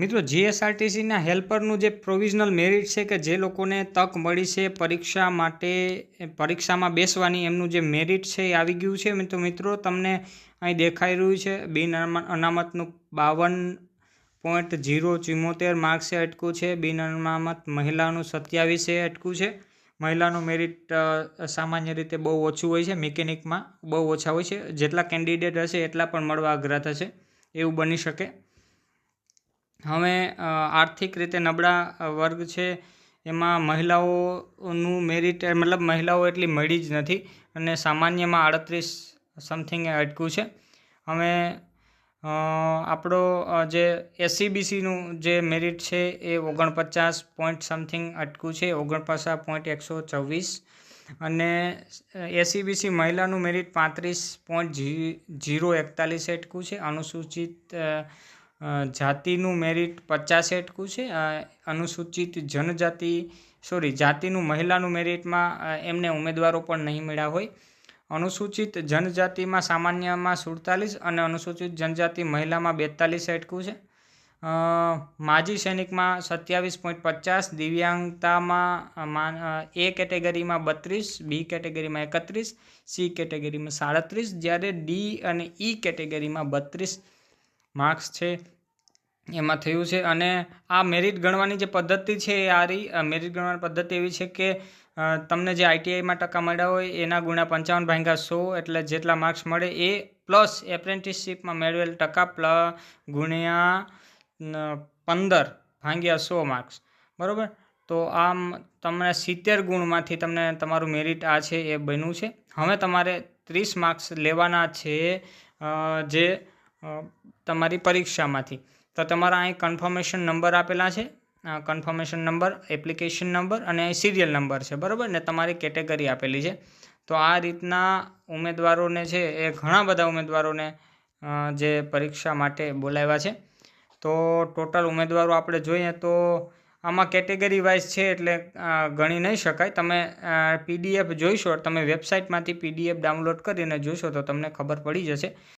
મિત્રો જીએસઆરટીસીના હેલ્પરનું જે provisional merit છે કે જે લોકોને તક મળી છે પરીક્ષા માટે પરીક્ષામાં બેસવાની, એમનું જે મેરિટ છે એ આવી ગયું છે. તો મિત્રો, તમને અહીં દેખાઈ રહ્યું છે, બિન અનામ- અનામતનું બાવન પોઈન્ટ જીરો ચુમ્મોતેર માર્ક્સે અટકું છે. બિન અનામત મહિલાનું સત્યાવીસે અટકું છે. મહિલાનું મેરિટ સામાન્ય રીતે બહુ ઓછું હોય છે મિકેનિકમાં બહુ ઓછા હોય છે. જેટલા કેન્ડિડેટ હશે એટલા પણ મળવા આગ્રહ થશે એવું બની શકે. હવે આર્થિક રીતે નબળા વર્ગ છે, એમાં મહિલાઓનું મેરિટ મતલબ મહિલાઓ એટલી મળી જ નથી અને સામાન્યમાં આડત્રીસ સમથિંગ અટકું છે. હવે આપણો જે એસસીબીસીનું જે મેરિટ છે એ ઓગણપચાસ પોઈન્ટ સમથિંગ અટકું છે, ઓગણપચાસ પોઈન્ટ એકસો ચોવીસ અને એસસીબીસી મહિલાનું મેરિટ પાંત્રીસ પોઈન્ટ જીરો એકતાલીસ અટકું છે, અનુસૂચિત જાતિનું મેરિટ પચાસ એટકું છે અનુસૂચિત જનજાતિ સોરી જાતિનું મહિલાનું મેરિટમાં એમને ઉમેદવારો પણ નહીં મળ્યા હોય. અનુસૂચિત જનજાતિમાં સામાન્યમાં સુડતાલીસ અને અનુસૂચિત જનજાતિ મહિલામાં બેતાલીસ એટકું છે માજી સૈનિકમાં સત્યાવીસ પોઈન્ટ પચાસ, દિવ્યાંગતામાં એ કેટેગરીમાં બત્રીસ, બી કેટેગરીમાં એકત્રીસ, સી કેટેગરીમાં સાડત્રીસ, જ્યારે ડી અને ઈ કેટેગરીમાં બત્રીસ માર્ક્સ છે. એમાં થયું છે અને આ મેરિટ ગણવાની જે પદ્ધતિ છે એ આ રહી મેરિટ ગણવાની પદ્ધતિ એવી છે કે તમને જે આઈટીઆઈમાં ટકા મળ્યા હોય એના ગુણ્યા પંચાવન ભાંગા સો એટલે જેટલા માર્ક્સ મળે એ પ્લસ એપ્રેન્ટિસશીપમાં મેળવેલ ટકા પ્લ, ગુણ્યા પંદર ભાંગ્યા સો માર્ક્સ બરાબર? તો આમ તમને સિત્તેર ગુણમાંથી તમને તમારું મેરિટ આ છે એ બન્યું છે. હવે તમારે ત્રીસ માર્ક્સ લેવાના છે જે તમારી પરીક્ષામાંથી. તો તમારા અહીં કન્ફર્મેશન નંબર આપેલા છે. કન્ફર્મેશન નંબર એપ્લિકેશન નંબર અને સિરિયલ નંબર છે, બરાબર? ને તમારી કેટેગરી આપેલી છે. તો આ રીતના ઉમેદવારોને છે, એ ઘણા બધા ઉમેદવારોને જે પરીક્ષા માટે બોલાવ્યા છે. તો ટોટલ ઉમેદવારો આપણે જોઈએ તો આમાં કેટેગરી વાઇઝ છે એટલે ગણી નહીં શકાય. તમે પીડીએફ જોઈશો, તમે વેબસાઇટમાંથી પીડીએફ ડાઉનલોડ કરીને જોશો તો તમને ખબર પડી જશે.